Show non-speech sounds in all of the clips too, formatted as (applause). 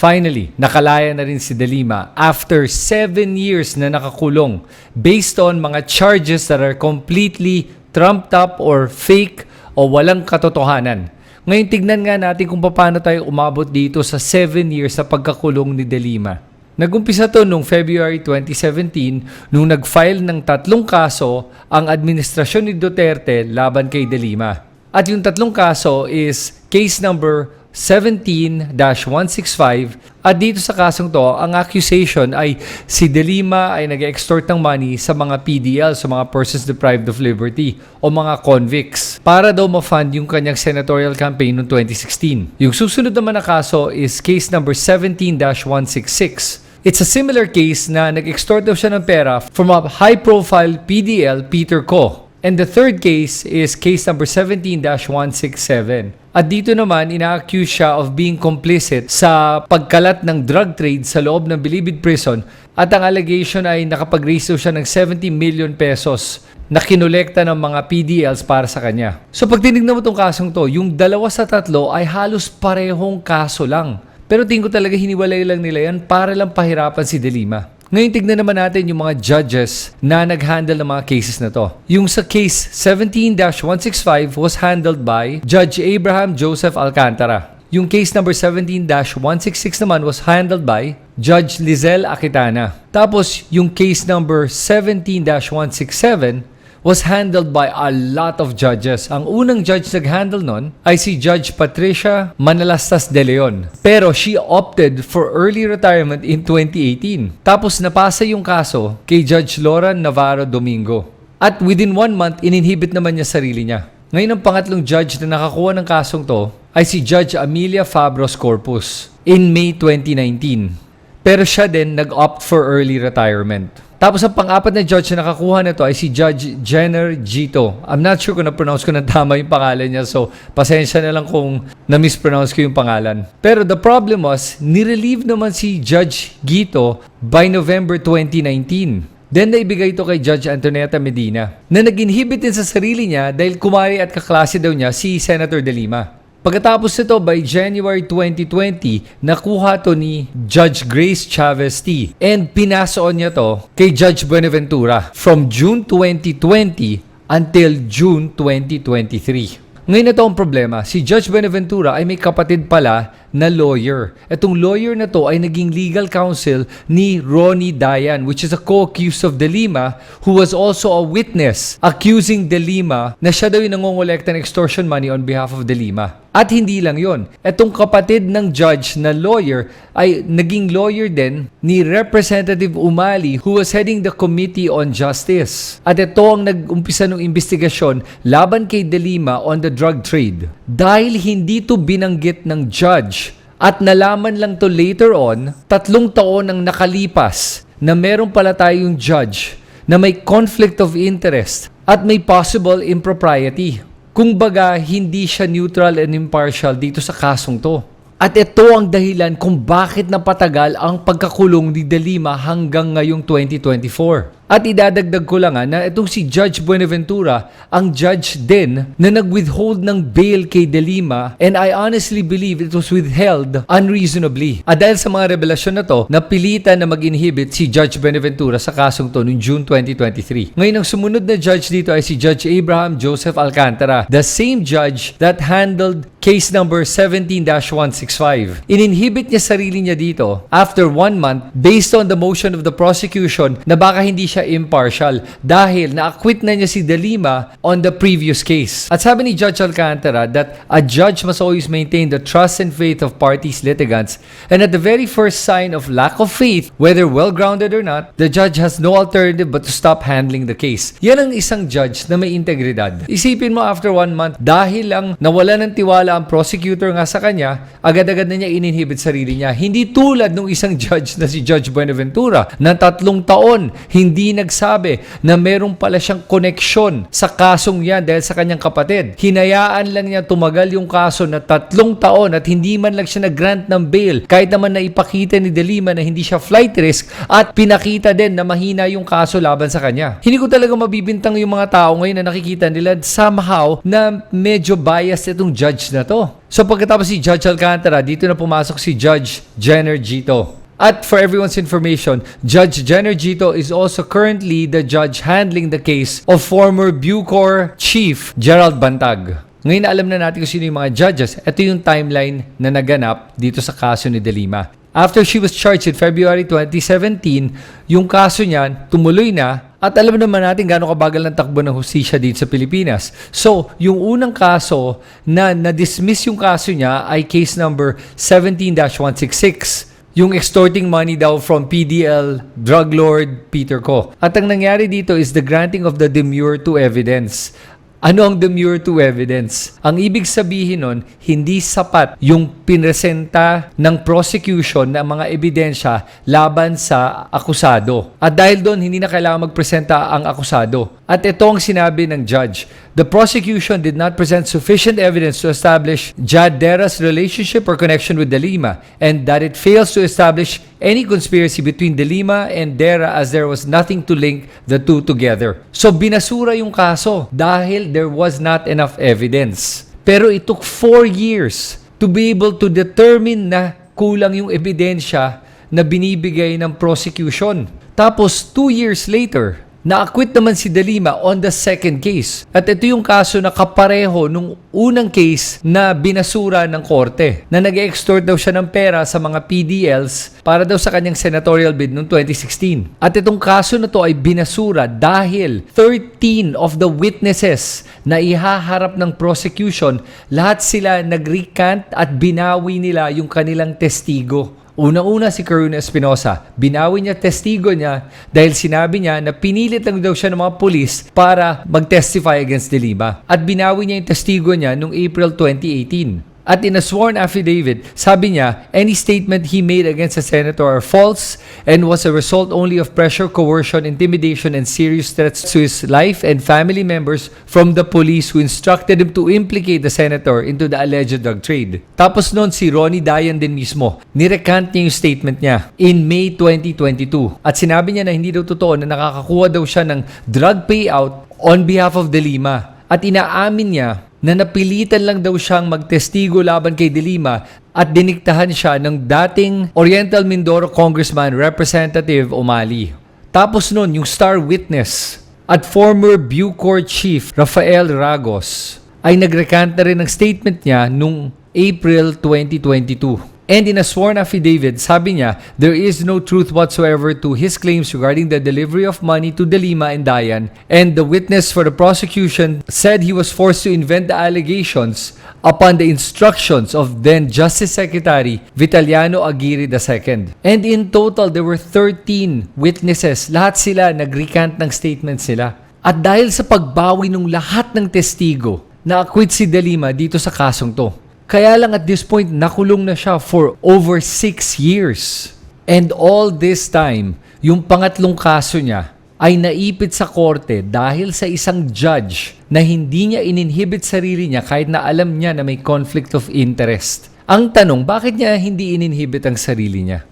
Finally, nakalaya na rin si De Lima after 7 years na nakakulong based on mga charges that are completely trumped up or fake o walang katotohanan. Ngayon tignan nga natin kung paano tayo umabot dito sa 7 years sa pagkakulong ni De Lima. Nagumpisa to noong February 2017 nung nag-file ng tatlong kaso ang administrasyon ni Duterte laban kay De Lima. At yung tatlong kaso is case number 17-165 at dito sa kasong to, ang accusation ay si De Lima ay nag-extort ng money sa mga PDL, sa mga persons deprived of liberty o mga convicts para daw ma-fund yung kanyang senatorial campaign noong 2016. Yung susunod naman na kaso is case number 17-166. It's a similar case na nag-extort daw siya ng pera from a high-profile PDL, Peter Ko. And the third case is case number 17-167. At dito naman, ina-accuse siya of being complicit sa pagkalat ng drug trade sa loob ng Bilibid Prison at ang allegation ay nakapag-raise siya ng 70 million pesos na kinolekta ng mga PDLs para sa kanya. So pag tinignan mo itong kasong to, yung dalawa sa tatlo ay halos parehong kaso lang. Pero tingin ko talaga hiniwalay lang nila yan para lang pahirapan si De Lima. Ngayon tignan naman natin yung mga judges na nag-handle ng mga cases na to. Yung sa case 17-165 was handled by Judge Abraham Joseph Alcantara. Yung case number 17-166 naman was handled by Judge Lizelle Aquitana. Tapos yung case number 17-167 was handled by a lot of judges. Ang unang judge nag-handle nun ay si Judge Patricia Manalastas de Leon. Pero she opted for early retirement in 2018. Tapos napasa yung kaso kay Judge Lauren Navarro Domingo. At within one month, ininhibit naman niya sarili niya. Ngayon ang pangatlong judge na nakakuha ng kasong to ay si Judge Amelia Fabros Corpus in May 2019. Pero siya din nag-opt for early retirement. Tapos ang pang-apat na judge na nakakuha nito ay si Judge Jenner Gito. I'm not sure kung na-pronounce ko na tama yung pangalan niya so pasensya na lang kung na-mispronounce ko yung pangalan. Pero the problem was, nirelieve naman si Judge Gito by November 2019. Then naibigay ito kay Judge Antonieta Medina na nag-inhibit din sa sarili niya dahil kumari at kaklase daw niya si Senator De Lima. Pagkatapos nito, by January 2020, nakuha to ni Judge Grace Chavez T. And pinasoon niya to kay Judge Buenaventura from June 2020 until June 2023. Ngayon na ang problema. Si Judge Buenaventura ay may kapatid pala na lawyer. Itong lawyer na to ay naging legal counsel ni Ronnie Dayan which is a co-accused of De Lima who was also a witness accusing De Lima na siya daw yung nangongolekta ng extortion money on behalf of De Lima. At hindi lang yon. Itong kapatid ng judge na lawyer ay naging lawyer din ni Representative Umali who was heading the Committee on Justice. At ito ang nag-umpisa ng investigasyon laban kay De Lima on the drug trade. Dahil hindi to binanggit ng judge at nalaman lang to later on, tatlong taon ang nakalipas na meron pala tayong judge na may conflict of interest at may possible impropriety. Kung baga, hindi siya neutral and impartial dito sa kasong to. At ito ang dahilan kung bakit napatagal ang pagkakulong ni De Lima hanggang ngayong 2024. At idadagdag ko lang ha, na itong si Judge Buenaventura, ang judge din na nag-withhold ng bail kay De Lima and I honestly believe it was withheld unreasonably. At dahil sa mga revelasyon na to, napilitan na mag-inhibit si Judge Buenaventura sa kasong to noong June 2023. Ngayon ang sumunod na judge dito ay si Judge Abraham Joseph Alcantara, the same judge that handled case number 17-165. Ininhibit niya sarili niya dito after one month based on the motion of the prosecution na baka hindi siya impartial dahil na-acquit na niya si De Lima on the previous case. At sabi ni Judge Alcantara that a judge must always maintain the trust and faith of parties litigants and at the very first sign of lack of faith, whether well-grounded or not, the judge has no alternative but to stop handling the case. Yan ang isang judge na may integridad. Isipin mo after one month, dahil lang nawala ng tiwala ang prosecutor nga sa kanya, agad-agad na niya ininhibit sarili niya. Hindi tulad ng isang (laughs) judge na si Judge Buenaventura na tatlong taon hindi nagsabi na meron pala siyang koneksyon sa kasong yan dahil sa kanyang kapatid. Hinayaan lang niya tumagal yung kaso na tatlong taon at hindi man lang siya nag-grant ng bail kahit naman na ipakita ni De Lima na hindi siya flight risk at pinakita din na mahina yung kaso laban sa kanya. Hindi ko talaga mabibintang yung mga tao ngayon na nakikita nila somehow na medyo biased itong judge na to. So pagkatapos si Judge Alcantara, dito na pumasok si Judge Jenner Gito. At for everyone's information, Judge Jenner Gito is also currently the judge handling the case of former Bucor Chief Gerald Bantag. Ngayon alam na natin kung sino yung mga judges. Ito yung timeline na naganap dito sa kaso ni De Lima. After she was charged in February 2017, yung kaso niyan tumuloy na at alam naman natin gaano kabagal ng takbo ng hustisya dito sa Pilipinas. So, yung unang kaso na na-dismiss yung kaso niya ay case number 17-166 yung extorting money daw from PDL drug lord Peter Ko. At ang nangyari dito is the granting of the demure to evidence. Ano ang demure to evidence? Ang ibig sabihin nun, hindi sapat yung pinresenta ng prosecution ng mga ebidensya laban sa akusado. At dahil doon, hindi na kailangan magpresenta ang akusado. At ito ang sinabi ng judge. The prosecution did not present sufficient evidence to establish Jad Dera's relationship or connection with De Lima and that it fails to establish any conspiracy between De Lima and Dera as there was nothing to link the two together. So binasura yung kaso dahil there was not enough evidence. Pero it took four years to be able to determine na kulang yung ebidensya na binibigay ng prosecution. Tapos two years later, na-acquit naman si De Lima on the second case. At ito yung kaso na kapareho nung unang case na binasura ng korte na nag-extort daw siya ng pera sa mga PDLs para daw sa kanyang senatorial bid noong 2016. At itong kaso na to ay binasura dahil 13 of the witnesses na ihaharap ng prosecution, lahat sila nag-recant at binawi nila yung kanilang testigo. Unang-una si Corona Espinosa. Binawi niya testigo niya dahil sinabi niya na pinilit lang daw siya ng mga pulis para mag-testify against De Lima. At binawi niya yung testigo niya noong April 2018. At in a sworn affidavit, sabi niya, any statement he made against a senator are false and was a result only of pressure, coercion, intimidation, and serious threats to his life and family members from the police who instructed him to implicate the senator into the alleged drug trade. Tapos noon si Ronnie Dayan din mismo, nirecant niya yung statement niya in May 2022. At sinabi niya na hindi daw totoo na nakakakuha daw siya ng drug payout on behalf of De Lima. At inaamin niya na napilitan lang daw siyang magtestigo laban kay De Lima at diniktahan siya ng dating Oriental Mindoro Congressman Representative Umali. Tapos nun, yung star witness at former Bucor Chief Rafael Ragos ay nagrecant na rin ng statement niya nung April 2022. And in a sworn affidavit, sabi niya, there is no truth whatsoever to his claims regarding the delivery of money to De Lima and Dayan, and the witness for the prosecution said he was forced to invent the allegations upon the instructions of then Justice Secretary Vitaliano Aguirre II. And in total, there were 13 witnesses. Lahat sila nag-recant ng statements nila. At dahil sa pagbawi ng lahat ng testigo, na-acquit si De Lima dito sa kasong to. Kaya lang at this point, nakulong na siya for over 6 years. And all this time, yung pangatlong kaso niya ay naipit sa korte dahil sa isang judge na hindi niya ininhibit sarili niya kahit na alam niya na may conflict of interest. Ang tanong, bakit niya hindi ininhibit ang sarili niya?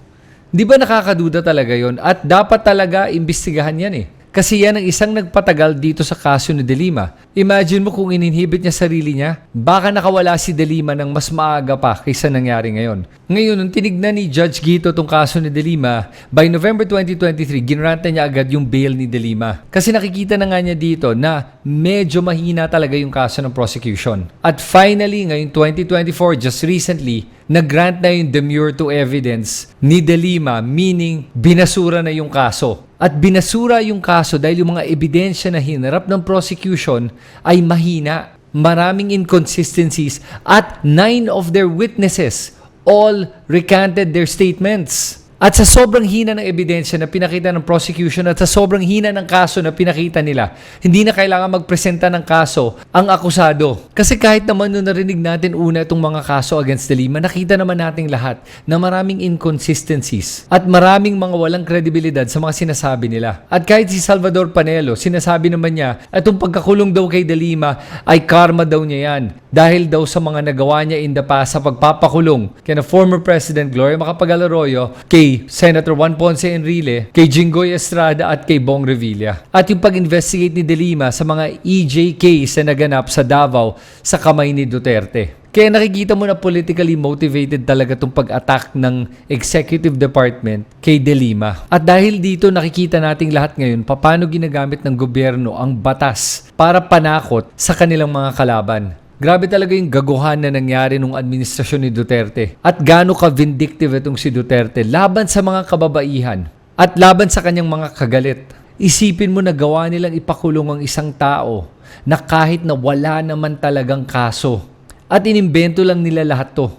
Di ba nakakaduda talaga yon At dapat talaga imbestigahan yan eh. Kasi yan ang isang nagpatagal dito sa kaso ni De Lima. Imagine mo kung ininhibit niya sarili niya, baka nakawala si De Lima ng mas maaga pa kaysa nangyari ngayon. Ngayon, nung tinignan ni Judge Gito tong kaso ni De Lima, by November 2023, ginranta niya agad yung bail ni De Lima. Kasi nakikita na nga niya dito na medyo mahina talaga yung kaso ng prosecution. At finally, ngayong 2024, just recently, nag-grant na yung demure to evidence ni De Lima, meaning binasura na yung kaso. At binasura yung kaso dahil yung mga ebidensya na hinarap ng prosecution ay mahina. Maraming inconsistencies at nine of their witnesses all recanted their statements. At sa sobrang hina ng ebidensya na pinakita ng prosecution at sa sobrang hina ng kaso na pinakita nila, hindi na kailangan magpresenta ng kaso ang akusado. Kasi kahit naman nung narinig natin una itong mga kaso against De Lima, nakita naman nating lahat na maraming inconsistencies at maraming mga walang kredibilidad sa mga sinasabi nila. At kahit si Salvador Panelo, sinasabi naman niya, itong pagkakulong daw kay De Lima ay karma daw niya yan. Dahil daw sa mga nagawa niya in the past sa pagpapakulong kina former President Gloria Macapagal Arroyo, kay Senator Juan Ponce Enrile, kay Jinggoy Estrada at kay Bong Revilla. At yung pag-investigate ni De Lima sa mga EJ case na naganap sa Davao sa kamay ni Duterte. Kaya nakikita mo na politically motivated talaga itong pag-attack ng executive department kay De Lima. At dahil dito nakikita nating lahat ngayon paano ginagamit ng gobyerno ang batas para panakot sa kanilang mga kalaban. Grabe talaga yung gaguhan na nangyari nung administrasyon ni Duterte. At gaano ka-vindictive itong si Duterte laban sa mga kababaihan at laban sa kanyang mga kagalit. Isipin mo na gawa nilang ipakulong ang isang tao na kahit na wala naman talagang kaso. At inimbento lang nila lahat to.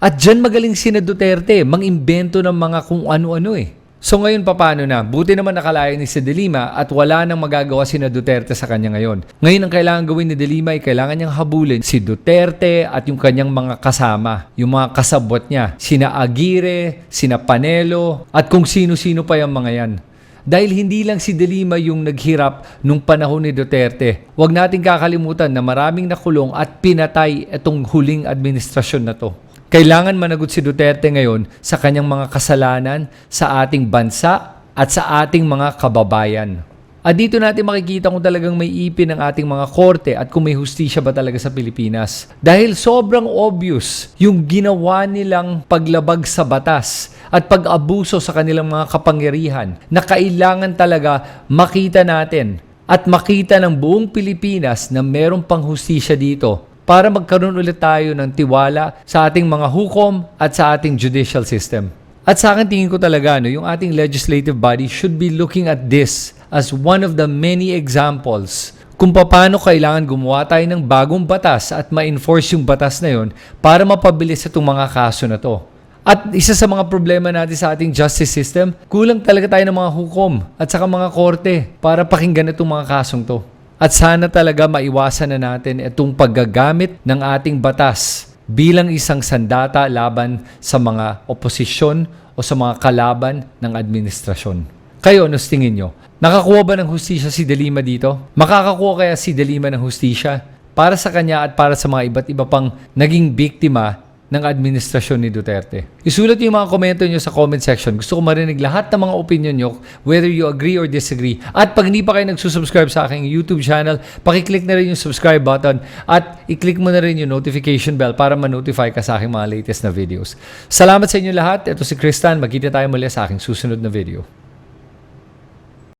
At dyan magaling si na Duterte, mangimbento ng mga kung ano-ano eh. So ngayon paano na? Buti naman nakalayo ni si De Lima at wala nang magagawa si na Duterte sa kanya ngayon. Ngayon ang kailangan gawin ni De Lima ay kailangan niyang habulin si Duterte at yung kanyang mga kasama, yung mga kasabot niya, sina Aguirre, sina Panelo at kung sino-sino pa yung mga yan. Dahil hindi lang si De Lima yung naghirap nung panahon ni Duterte. Huwag nating kakalimutan na maraming nakulong at pinatay itong huling administrasyon na to. Kailangan managot si Duterte ngayon sa kanyang mga kasalanan sa ating bansa at sa ating mga kababayan. At dito natin makikita kung talagang may ipin ng ating mga korte at kung may hustisya ba talaga sa Pilipinas. Dahil sobrang obvious yung ginawa nilang paglabag sa batas at pag-abuso sa kanilang mga kapangyarihan na kailangan talaga makita natin at makita ng buong Pilipinas na merong pang hustisya dito para magkaroon ulit tayo ng tiwala sa ating mga hukom at sa ating judicial system. At sa akin tingin ko talaga no, yung ating legislative body should be looking at this as one of the many examples kung paano kailangan gumawa tayo ng bagong batas at ma-enforce yung batas na yon para mapabilis itong mga kaso na to. At isa sa mga problema natin sa ating justice system, kulang talaga tayo ng mga hukom at saka mga korte para pakinggan itong mga kasong to. At sana talaga maiwasan na natin itong paggagamit ng ating batas bilang isang sandata laban sa mga oposisyon o sa mga kalaban ng administrasyon. Kayo, ano tingin nyo? Nakakuha ba ng hustisya si Delima dito? Makakakuha kaya si Delima ng hustisya para sa kanya at para sa mga iba't iba pang naging biktima ng administrasyon ni Duterte. Isulat yung mga komento nyo sa comment section. Gusto ko marinig lahat ng mga opinion nyo, whether you agree or disagree. At pag hindi pa kayo nagsusubscribe sa aking YouTube channel, pakiclick na rin yung subscribe button at i-click mo na rin yung notification bell para ma-notify ka sa aking mga latest na videos. Salamat sa inyo lahat. Ito si Kristan. Magkita tayo muli sa aking susunod na video.